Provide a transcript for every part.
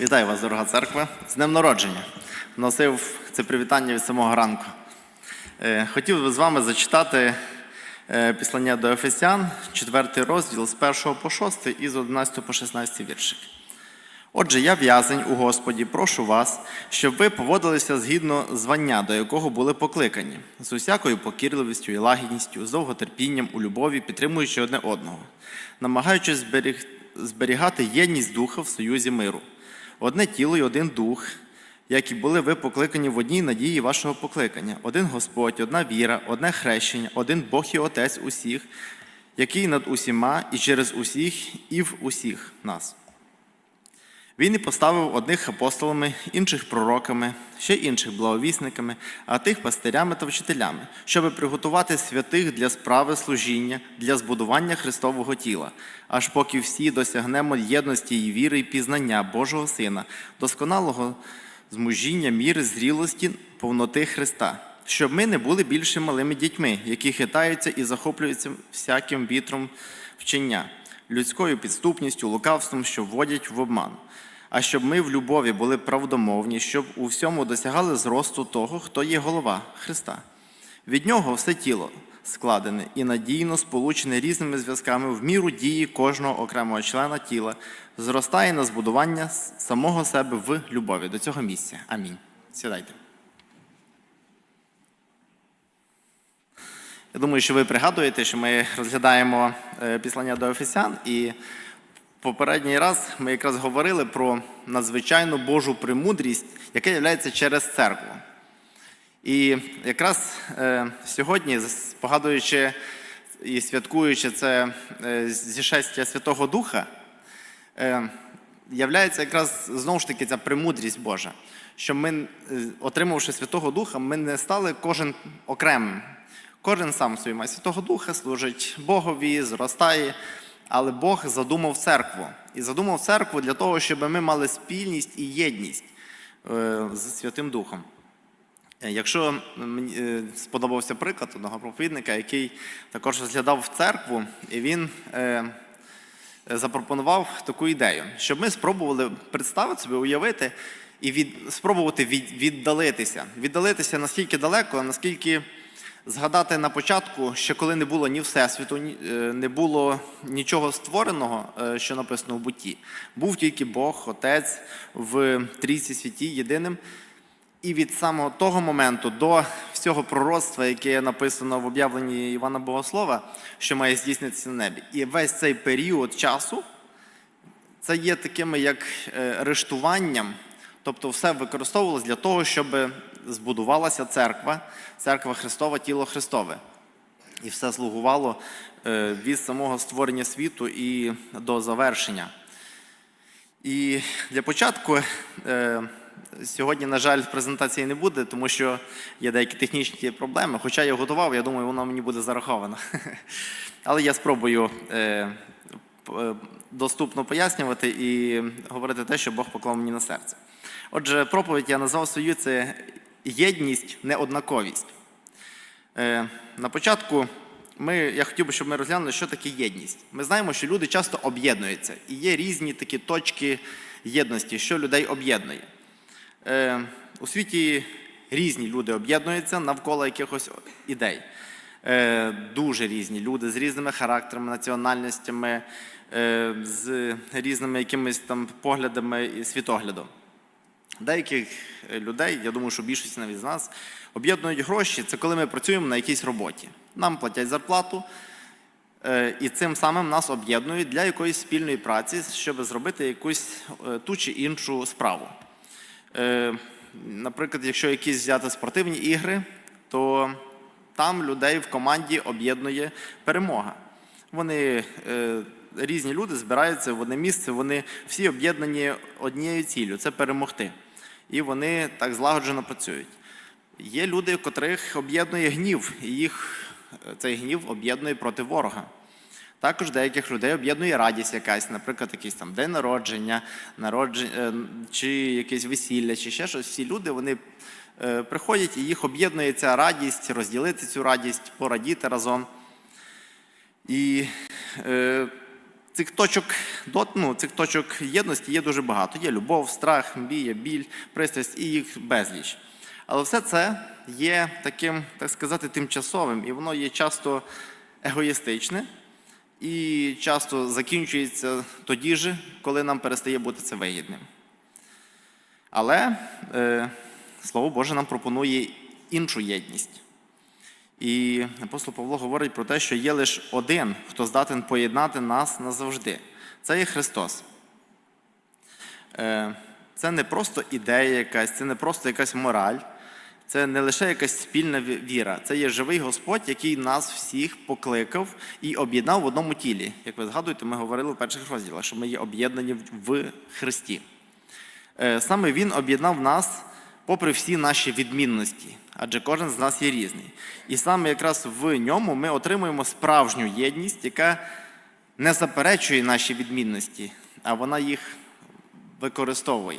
Вітаю вас, дорога церква, з Днем народження. Носив це привітання від самого ранку. Е, Хотів би з вами зачитати е, післання до Ефесян, 4 розділ з 1 по 6 і з 11 по 16 віршик. Отже, я в'язень у Господі, прошу вас, щоб ви поводилися згідно звання, до якого були покликані, з усякою покірливістю і лагідністю, з довготерпінням у любові, підтримуючи одне одного, намагаючись зберігати єдність духа в союзі миру, одне тіло і один дух, які були ви покликані в одній надії вашого покликання, один Господь, одна віра, одне хрещення, один Бог і Отець усіх, який над усіма і через усіх, і в усіх нас. Він і поставив одних апостолами, інших пророками, ще інших благовісниками, а тих пастирями та вчителями, щоб приготувати святих для справи служіння, для збудування Христового тіла, аж поки всі досягнемо єдності і віри і пізнання Божого Сина, досконалого змужіння міри зрілості повноти Христа, щоб ми не були більше малими дітьми, які хитаються і захоплюються всяким вітром вчення, людською підступністю, лукавством, що вводять в обман. А щоб ми в любові були правдомовні, щоб у всьому досягали зросту того, хто є голова Христа. Від нього все тіло складене і надійно сполучене різними зв'язками в міру дії кожного окремого члена тіла, зростає на збудування самого себе в любові до цього місця. Амінь. Сідайте. Я думаю, що ви пригадуєте, що ми розглядаємо е, післання до Ефесян, і попередній раз ми якраз говорили про надзвичайну Божу премудрість, яка є через церкву. І якраз е, сьогодні, спогадуючи і святкуючи це е, зішестя Святого Духа, е, являється якраз знову ж таки ця премудрість Божа, що ми, е, отримавши Святого Духа, ми не стали кожен окремим. Кожен сам собі має Святого Духа, служить Богові, зростає. Але Бог задумав церкву. І задумав церкву для того, щоб ми мали спільність і єдність е, з Святим Духом. Е, Якщо мені е, сподобався приклад одного проповідника, який також розглядав церкву, і він запропонував таку ідею, щоб ми спробували представити собі, уявити і від, спробувати від, віддалитися. Віддалитися настільки далеко, наскільки згадати на початку, ще коли не було ні Всесвіту, е, не було нічого створеного, е, що написано в бутті. Був тільки Бог, Отець в трійці святі єдиним. І від самого того моменту до всього пророцтва, яке написано в об'явленні Івана Богослова, що має здійснитися на небі. І весь цей період часу це є такими як е, рештуванням, тобто все використовувалось для того, щоб збудувалася церква, церква Христова, тіло Христове. І все слугувало е, від самого створення світу і до завершення. І для початку е, сьогодні, на жаль, презентації не буде, тому що є деякі технічні проблеми. Хоча я готував, я думаю, воно мені буде зараховано. Але я спробую е, доступно пояснювати і говорити те, що Бог поклав мені на серце. Отже, проповідь я назвав свою це єдність, неоднаковість. Е, На початку ми, я хотів би, щоб ми розглянули, що таке єдність. Ми знаємо, що люди часто об'єднуються, і є різні такі точки єдності, що людей об'єднує. Е, У світі різні люди об'єднуються навколо якихось ідей. Е, Дуже різні люди з різними характерами, національностями, з різними якимись там поглядами і світоглядом. Деяких е, людей, я думаю, що більшість навіть з нас, об'єднують гроші. Це коли ми працюємо на якійсь роботі. Нам платять зарплату, е, і цим самим нас об'єднують для якоїсь спільної праці, щоб зробити якусь е, ту чи іншу справу. Наприклад, якщо якісь взяти спортивні ігри, то там людей в команді об'єднує перемога. Вони різні люди збираються в одне місце, вони всі об'єднані однією ціллю це перемогти. І вони так злагоджено працюють. Є люди, котрих об'єднує гнів, і їх е, цей гнів об'єднує проти ворога. Також деяких людей об'єднує радість якась, наприклад, якийсь там день народження, народження чи якесь весілля, чи ще щось. Всі люди вони е, приходять і їх об'єднує ця радість, розділити цю радість, порадіти разом. І е, цих точок ну, цих точок єдності є дуже багато. Є любов, страх, мрія, біль, пристрасть і їх безліч. Але все це є таким, так сказати, тимчасовим, і воно є часто егоїстичне і часто закінчується тоді ж, коли нам перестає бути це вигідним. Але е, Слово Боже нам пропонує іншу єдність. І апостол Павло говорить про те, що є лише один, хто здатен поєднати нас назавжди. Це є Христос. Е, Це не просто ідея якась, це не просто якась мораль, це не лише якась спільна віра. Це є живий Господь, який нас всіх покликав і об'єднав в одному тілі. Як ви згадуєте, ми говорили в перших розділах, що ми є об'єднані в- Христі. Е, Саме Він об'єднав нас попри всі наші відмінності, адже кожен з нас є різний. І саме якраз в ньому ми отримуємо справжню єдність, яка не заперечує наші відмінності, а вона їх використовує.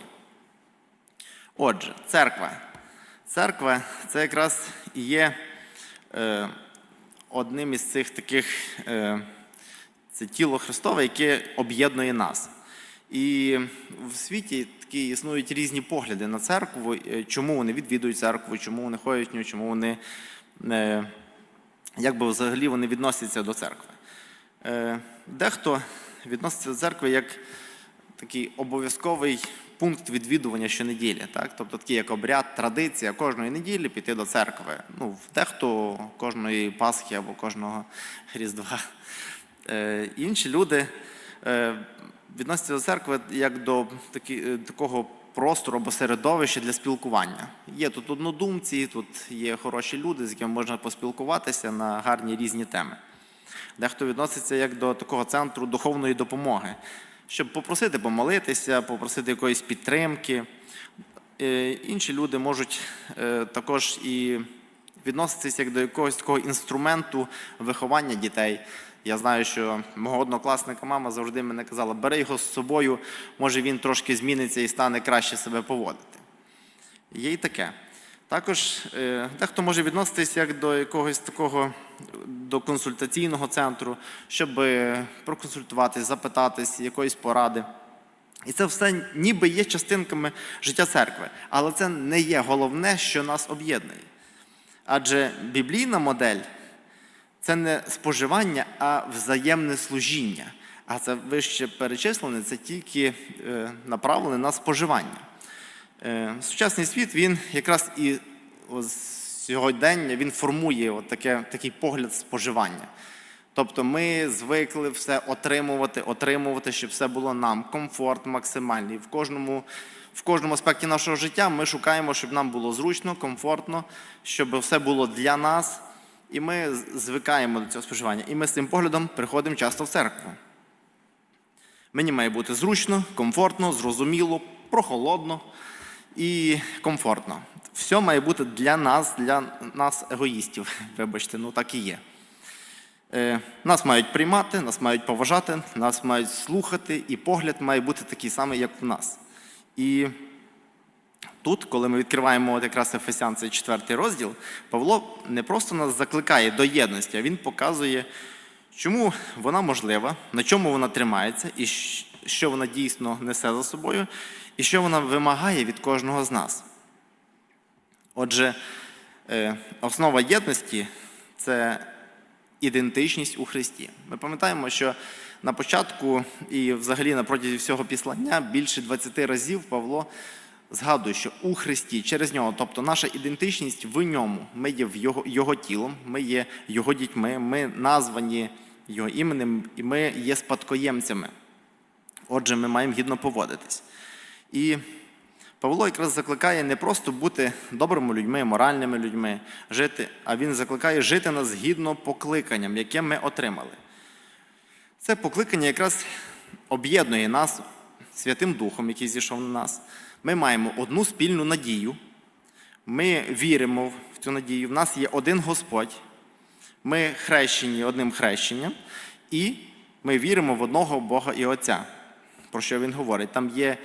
Отже, церква. Церква це якраз і є е, одним із цих таких, е, це тіло Христове, яке об'єднує нас. І в світі такі існують різні погляди на церкву, е, чому вони відвідують церкву, чому вони ходять в нього, чому вони е, як би взагалі вони відносяться до церкви. Е, Дехто відноситься до церкви як такий обов'язковий пункт відвідування щонеділі, так? тобто такий як обряд, традиція кожної неділі піти до церкви. Ну, дехто кожної Пасхи або кожного Різдва. Інші люди відносяться до церкви як до такі, е, такого простору або середовища для спілкування. Є тут однодумці, тут є хороші люди, з якими можна поспілкуватися на гарні різні теми. Дехто відноситься як до такого центру духовної допомоги, щоб попросити помолитися, попросити якоїсь підтримки. Е, Інші люди можуть е, також і відноситися як до якогось такого інструменту виховання дітей. Я знаю, що мого однокласника мама завжди мене казала, бери його з собою, може він трошки зміниться і стане краще себе поводити. Є і таке. Також е, дехто може відноситися як до якогось такого до консультаційного центру, щоб е, проконсультуватись, запитатись, якоїсь поради. І це все ніби є частинками життя церкви, але це не є головне, що нас об'єднує. Адже біблійна модель це не споживання, а взаємне служіння. А це вище перечислене, це тільки е, направлене на споживання. Е, Сучасний світ він якраз і сьогодення він формує от таке, такий погляд споживання. Тобто ми звикли все отримувати, отримувати, щоб все було нам комфорт максимальний. В кожному, в кожному аспекті нашого життя ми шукаємо, щоб нам було зручно, комфортно, щоб все було для нас. І ми звикаємо до цього споживання. І ми з цим поглядом приходимо часто в церкву. Мені має бути зручно, комфортно, зрозуміло, прохолодно і комфортно. Все має бути для нас, для нас, егоїстів. Вибачте, ну так і є. Е, Нас мають приймати, нас мають поважати, нас мають слухати, і погляд має бути такий самий, як в нас. І тут, коли ми відкриваємо от якраз Ефесян, цей четвертий розділ, Павло не просто нас закликає до єдності, а він показує, чому вона можлива, на чому вона тримається, і що вона дійсно несе за собою, і що вона вимагає від кожного з нас. Отже, е, основа єдності це ідентичність у Христі. Ми пам'ятаємо, що на початку і взагалі на протязі всього післання більше 20 разів Павло згадує, що у Христі, через нього, тобто наша ідентичність в ньому, ми є його, його тілом, ми є його дітьми, ми названі його іменем, і ми є спадкоємцями. Отже, ми маємо гідно поводитись. І Павло якраз закликає не просто бути добрими людьми, моральними людьми, жити, а він закликає жити нас згідно покликанням, яке ми отримали. Це покликання якраз об'єднує нас Святим Духом, який зійшов на нас. Ми маємо одну спільну надію, ми віримо в цю надію. В нас є один Господь, ми хрещені одним хрещенням, і ми віримо в одного Бога і Отця. Про що він говорить? Там є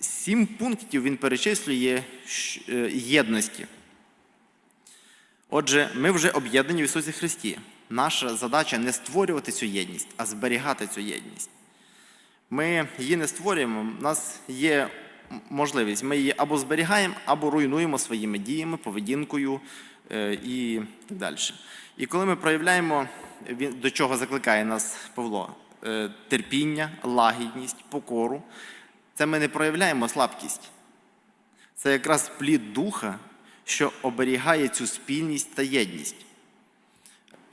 сім пунктів, він перечислює е, єдності. Отже, ми вже об'єднані в Ісусі Христі. Наша задача не створювати цю єдність, а зберігати цю єдність. Ми її не створюємо, у нас є можливість. Ми її або зберігаємо, або руйнуємо своїми діями, поведінкою е, і так далі. І коли ми проявляємо, до чого закликає нас Павло, е, терпіння, лагідність, покору, це ми не проявляємо слабкість. Це якраз плід духа, що оберігає цю спільність та єдність.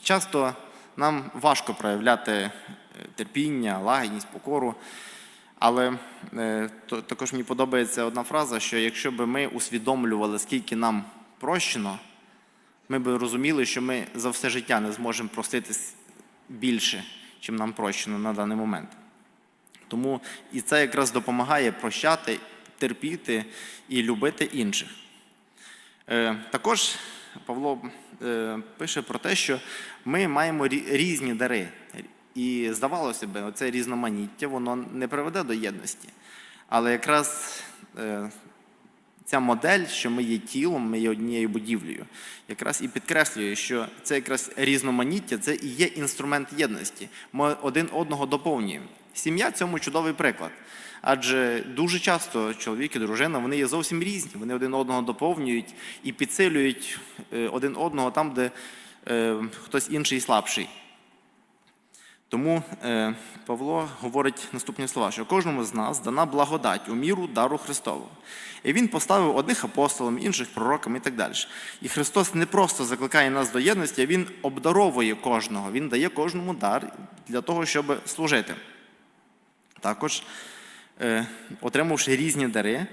Часто нам важко проявляти е, терпіння, лагідність, покору. Але е, то, також мені подобається одна фраза, що якщо б ми усвідомлювали, скільки нам прощено, ми б розуміли, що ми за все життя не зможемо простити більше, чим нам прощено на даний момент. Тому і це якраз допомагає прощати, терпіти і любити інших. Е, Також Павло е, пише про те, що ми маємо різні дари. І здавалося б, це різноманіття, воно не приведе до єдності. Але якраз е, ця модель, що ми є тілом, ми є однією будівлею, якраз і підкреслює, що це якраз різноманіття, це і є інструмент єдності. Ми один одного доповнюємо. Сім'я цьому чудовий приклад. Адже дуже часто чоловік і дружина вони є зовсім різні. Вони один одного доповнюють і підсилюють е, один одного там, де е, хтось інший слабший. Тому е, Павло говорить наступні слова, що кожному з нас дана благодать у міру дару Христового. І він поставив одних апостолами, інших пророками і так далі. І Христос не просто закликає нас до єдності, а Він обдаровує кожного. Він дає кожному дар для того, щоб служити. Також, е, отримавши різні дари,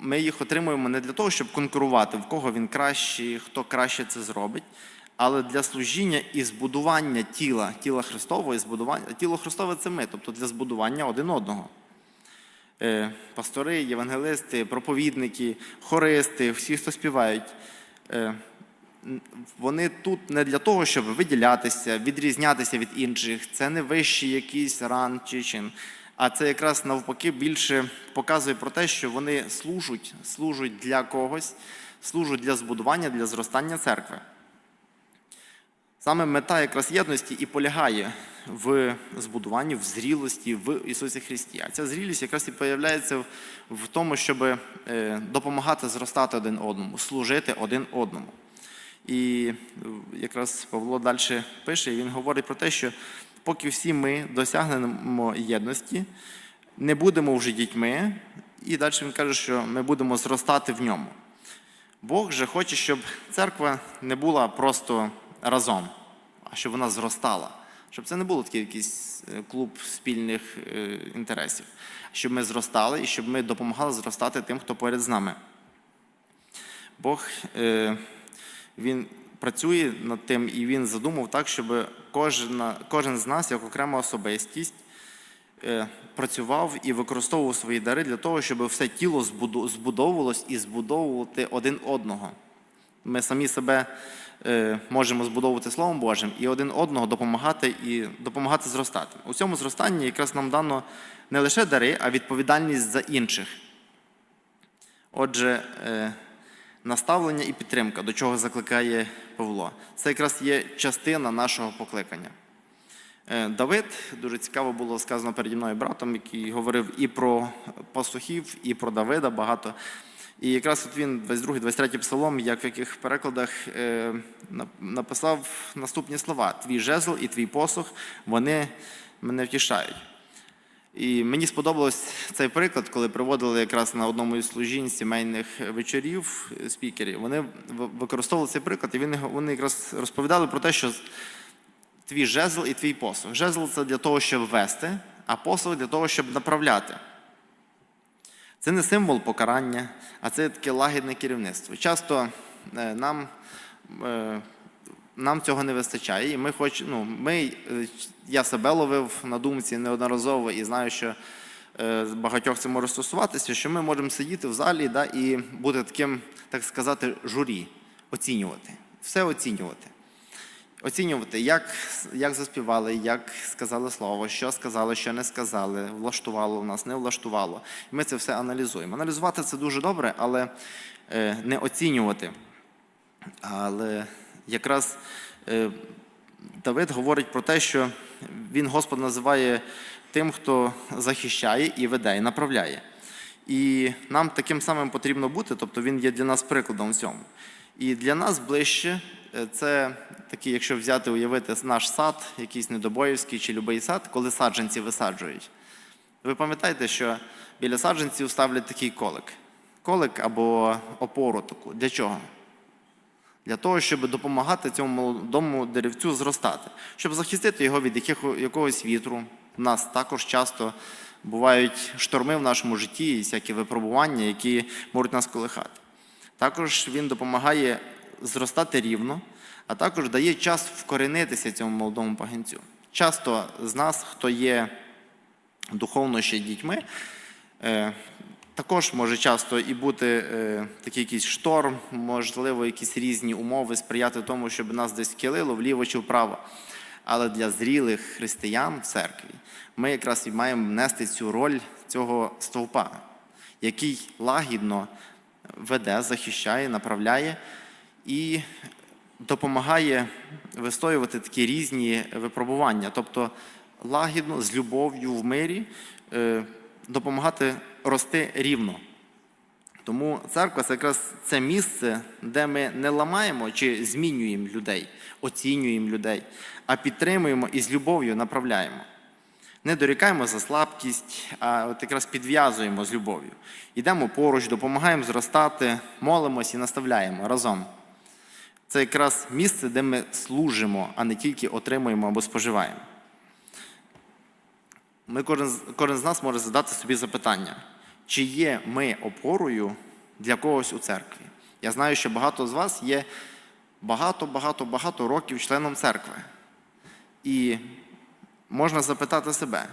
ми їх отримуємо не для того, щоб конкурувати, в кого він кращий, хто краще це зробить, але для служіння і збудування тіла, тіла Христового, і збудування, тіло Христове це ми, тобто для збудування один одного. Е, Пастори, євангелисти, проповідники, хористи, всі, хто співають, е, вони тут не для того, щоб виділятися, відрізнятися від інших. Це не вищий якийсь ран чи чин. А це якраз навпаки більше показує про те, що вони служать, служать для когось, служать для збудування, для зростання церкви. Саме мета якраз єдності і полягає в збудуванні, в зрілості в Ісусі Христі. А ця зрілість якраз і появляється в- тому, щоб е, допомагати зростати один одному, служити один одному. І е, якраз Павло далі пише, і він говорить про те, що поки всі ми досягнемо єдності, не будемо вже дітьми, і далі він каже, що ми будемо зростати в ньому. Бог же хоче, щоб церква не була просто разом, а щоб вона зростала. Щоб це не було такий якийсь е, клуб спільних е, інтересів. Щоб ми зростали і щоб ми допомагали зростати тим, хто поряд з нами. Бог е, він працює над тим і він задумав так, щоб кожен, кожен з нас, як окрема особистість, працював і використовував свої дари для того, щоб все тіло збудовувалось і збудовувати один одного. Ми самі себе е, можемо збудовувати Словом Божим і один одного допомагати і допомагати зростати. У цьому зростанні якраз нам дано не лише дари, а відповідальність за інших. Отже, е, наставлення і підтримка, до чого закликає Павло, це якраз є частина нашого покликання. Е, Давид, дуже цікаво було сказано переді мною братом, який говорив і про пастухів, і про Давида багато. І якраз от він 22-23 псалом, як в яких перекладах е, написав наступні слова: Твій жезл і твій посох, вони мене втішають. І мені сподобалось цей приклад, коли приводили якраз на одному із служінь сімейних вечорів спікерів. Вони використовували цей приклад, і вони, якраз розповідали про те, що твій жезл і твій посох. Жезл це для того, щоб вести, а посох для того, щоб направляти. Це не символ покарання, а це таке лагідне керівництво. Часто е, нам, е, нам цього не вистачає. І ми хоч, ну, ми, е, я себе ловив на думці неодноразово і знаю, що багатьох це може стосуватися, що ми можемо сидіти в залі да, і бути таким, так сказати, журі, оцінювати, все оцінювати. Оцінювати, як, як заспівали, як сказали слово, що сказали, що не сказали, влаштувало в нас, не влаштувало. Ми це все аналізуємо. Аналізувати це дуже добре, але е, не оцінювати. Але якраз е, Давид говорить про те, що він Господа називає тим, хто захищає і веде, і направляє. І нам таким самим потрібно бути, тобто він є для нас прикладом в цьому. І для нас ближче е, це такий, якщо взяти, уявити наш сад, якийсь недобоївський чи любий сад, коли саджанці висаджують. Ви пам'ятаєте, що біля саджанців ставлять такий колик. Колик або опору таку. Для чого? Для того, щоб допомагати цьому молодому деревцю зростати, щоб захистити його від якогось вітру. У нас також часто бувають шторми в нашому житті і всякі випробування, які можуть нас колихати. Також він допомагає зростати рівно, а також дає час вкоренитися цьому молодому пагінцю. Часто з нас, хто є духовно ще дітьми, е, також може часто і бути е, такий якийсь шторм, можливо, якісь різні умови сприяти тому, щоб нас десь килило вліво чи вправо. Але для зрілих християн в церкві ми якраз і маємо нести цю роль цього стовпа, який лагідно веде, захищає, направляє і допомагає вистоювати такі різні випробування, тобто лагідно, з любов'ю в мирі е, допомагати рости рівно. Тому церква це якраз це місце, де ми не ламаємо чи змінюємо людей, оцінюємо людей, а підтримуємо і з любов'ю направляємо. Не дорікаємо за слабкість, а от якраз підв'язуємо з любов'ю. Йдемо поруч, допомагаємо зростати, молимось і наставляємо разом. Це якраз місце, де ми служимо, а не тільки отримуємо або споживаємо. Ми, кожен, кожен з нас може задати собі запитання, чи є ми опорою для когось у церкві. Я знаю, що багато з вас є багато-багато-багато років членом церкви. І можна запитати себе,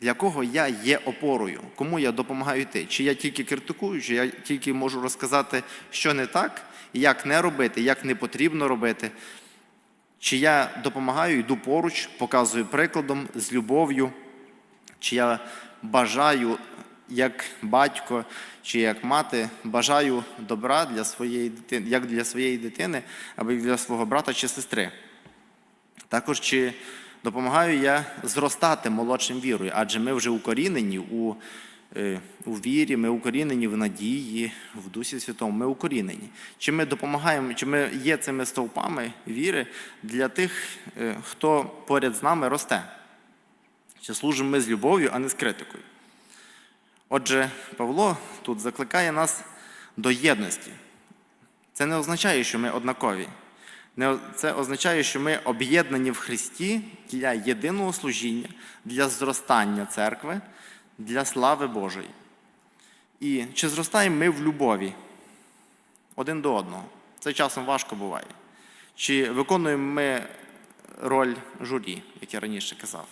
для кого я є опорою, кому я допомагаю йти? Чи я тільки критикую, чи я тільки можу розказати, що не так, як не робити, як не потрібно робити. Чи я допомагаю, йду поруч, показую прикладом з любов'ю, чи я бажаю, як батько чи як мати, бажаю добра для своєї дитини, як для своєї дитини, або для свого брата чи сестри. Також чи допомагаю я зростати молодшим вірою, адже ми вже укорінені у, е, у вірі, ми укорінені в надії, в Дусі Святому, ми укорінені. Чи ми допомагаємо, чи ми є цими стовпами віри для тих, е, хто поряд з нами росте? Чи служимо ми з любов'ю, а не з критикою? Отже, Павло тут закликає нас до єдності. Це не означає, що ми однакові. Це означає, що ми об'єднані в Христі для єдиного служіння, для зростання церкви, для слави Божої. І чи зростаємо ми в любові один до одного? Це часом важко буває. Чи виконуємо ми роль журі, як я раніше казав?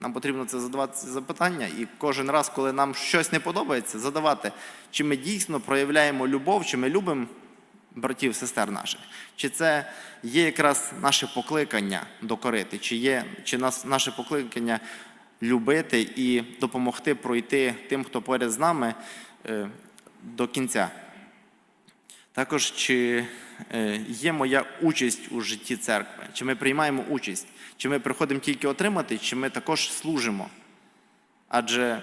Нам потрібно це задавати запитання, і кожен раз, коли нам щось не подобається, задавати, чи ми дійсно проявляємо любов, чи ми любимо братів, сестер наших, чи це є якраз наше покликання докорити, чи є чи нас, наше покликання любити і допомогти пройти тим, хто поряд з нами е, до кінця. Також чи е, є моя участь у житті церкви, чи ми приймаємо участь, чи ми приходимо тільки отримати, чи ми також служимо. Адже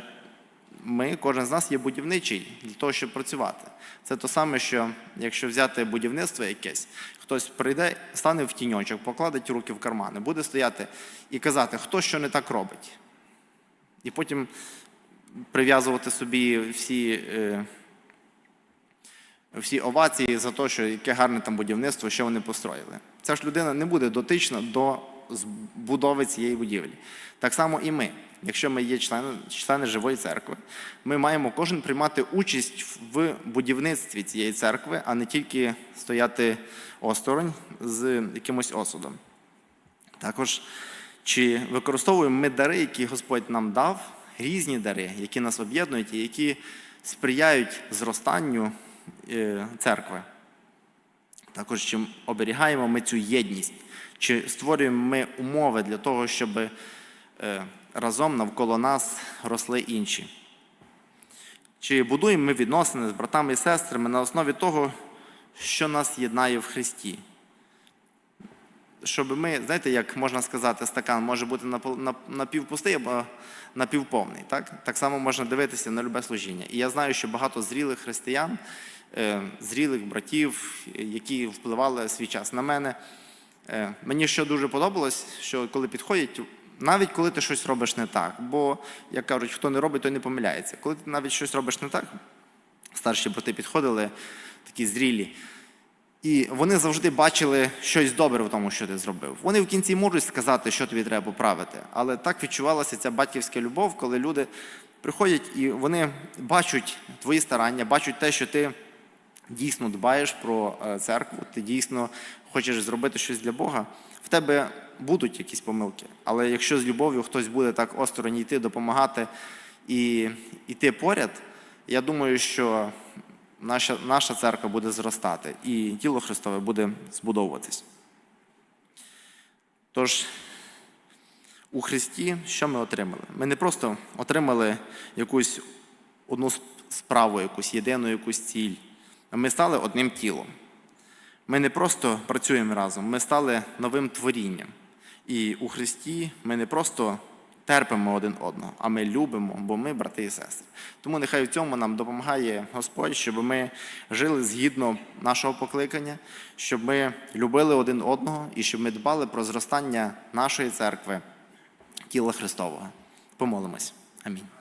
ми, кожен з нас є будівничий для того, щоб працювати. Це то саме, що якщо взяти будівництво якесь, хтось прийде, стане в тіньочок, покладить руки в кармани, буде стояти і казати, хто що не так робить. І потім прив'язувати собі всі. е, всі овації за те, що яке гарне там будівництво, що вони построїли. Ця ж людина не буде дотична до будови цієї будівлі. Так само і ми. Якщо ми є члени, члени живої церкви, ми маємо кожен приймати участь в будівництві цієї церкви, а не тільки стояти осторонь з якимось осудом. Також чи використовуємо ми дари, які Господь нам дав, різні дари, які нас об'єднують і які сприяють зростанню е, церкви. Також чи оберігаємо ми цю єдність, чи створюємо ми умови для того, щоб е, разом навколо нас росли інші. Чи будуємо ми відносини з братами і сестрами на основі того, що нас єднає в Христі? щоб ми, знаєте, як можна сказати, стакан може бути напівпустий або напівповний. Так? так само можна дивитися на любе служіння. І я знаю, що багато зрілих християн, зрілих братів, е, які впливали свій час на мене. Е, Мені що дуже подобалось, що коли підходять, навіть коли ти щось робиш не так, бо, як кажуть, хто не робить, той не помиляється. Коли ти навіть щось робиш не так, старші брати підходили, такі зрілі. І вони завжди бачили щось добре в тому, що ти зробив. Вони в кінці можуть сказати, що тобі треба поправити. Але так відчувалася ця батьківська любов, коли люди приходять і вони бачать твої старання, бачать те, що ти дійсно дбаєш про е, церкву, ти дійсно хочеш зробити щось для Бога. В тебе будуть якісь помилки. Але якщо з любов'ю хтось буде так осторонь йти, допомагати і йти поряд, я думаю, що наша, наша церква буде зростати і тіло Христове буде збудовуватись. Тож, у Христі що ми отримали? Ми не просто отримали якусь одну справу, якусь єдину якусь ціль, ми стали одним тілом. Ми не просто працюємо разом, ми стали новим творінням. І у Христі ми не просто терпимо один одного, а ми любимо, бо ми брати і сестри. Тому нехай в цьому нам допомагає Господь, щоб ми жили згідно нашого покликання, щоб ми любили один одного і щоб ми дбали про зростання нашої церкви, тіла Христового. Помолимось. Амінь.